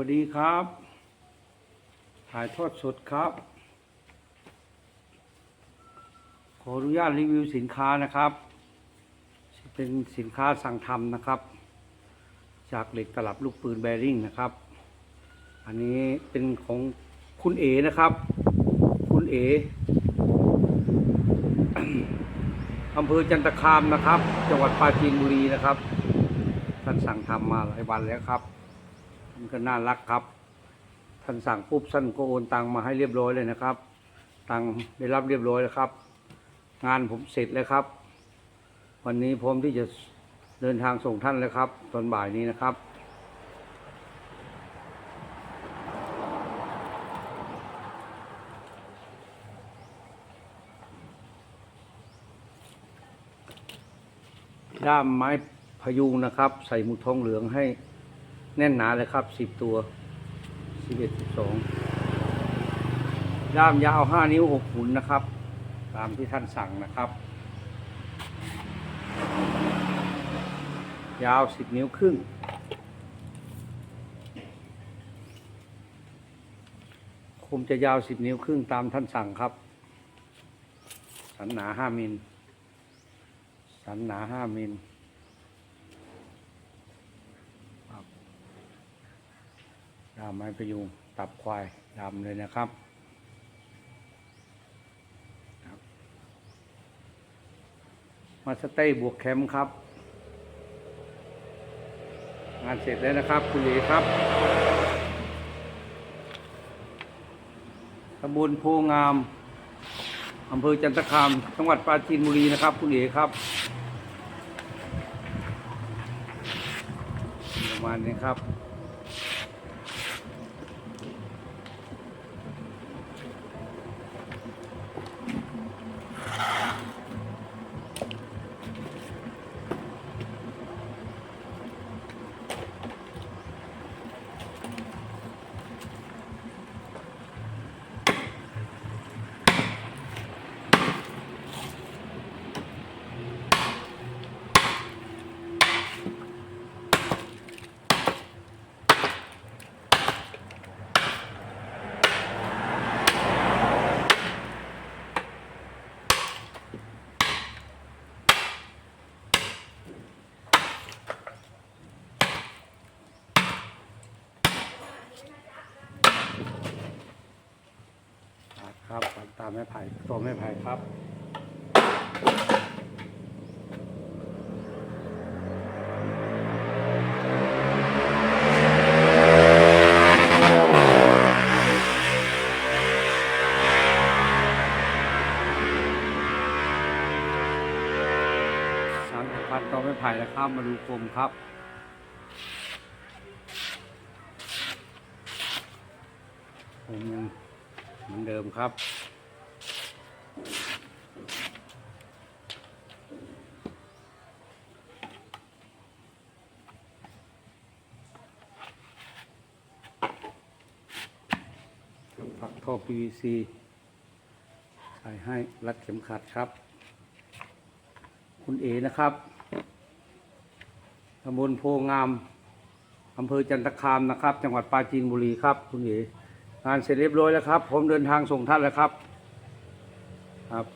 วัสดีครับ ถ่ายทอดสดครับ ขออนุญาตรีวิวสินค้านะครับ เป็นสินค้าสั่งทำนะครับ จากเหล็กตลับลูกปืนแบริ่งนะครับ อันนี้เป็นของคุณเอนะครับ คุณเออำเภอจันตคามนะครับ จังหวัดปราจีนบุรีนะครับท่านสั่งทำมาหลายวันแล้วครับ มันก็น่ารักครับ ท่านสั่งปุ๊บท่านก็โอนตังมาให้เรียบร้อยเลยนะครับ ตังได้รับเรียบร้อยแล้วครับ งานผมเสร็จแล้วครับ วันนี้พร้อมที่จะเดินทางส่งท่านแล้วครับ ตอนบ่ายนี้นะครับด้ามไม้พยุงนะครับ ใส่หมุดทองเหลืองให้ แน่นหนาเลยครับสิบตัวสิบเอ็ดสิบสองด้ามยาวห้านิ้วหกหุนนะครับ ตามที่ท่านสั่งนะครับ ยาวสิบนิ้วครึ่ง คมจะยาวสิบนิ้วครึ่งตามท่านสั่งครับ สันหนาห้ามิล สันหนาห้ามิลครับ ดามไม้ปยุงตับควายดำเลยนะครับมาสเต้บวกแคมป์ครับ งานเสร็จแล้วนะครับ คุณเอครับตำบลโพงามอำเภอจันทคามจังหวัดปราจีนบุรีนะครับ คุณเอ๋ครับประมาณนี้ครับ ครับตามแม่ไผ่ตัวแม่ไผ่ครับสามสิบพันต่อไม้ไผ่แล้วครับมาดูกลมครับผมยัง เดิมครับ ฝักท่อ PVC ใส่ให้รัดเข็มขัดครับ คุณเอนะครับตำบลโพงามอำเภอจันทคามนะครับ จังหวัดปราจีนบุรีครับ คุณเอ๋ งานเสร็จเรียบร้อยแล้วครับ ผมเดินทางส่งท่านแล้วครับ ครับ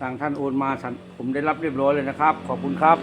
ทางท่านโอนมาผมได้รับเรียบร้อยเลยนะครับ ขอบคุณครับ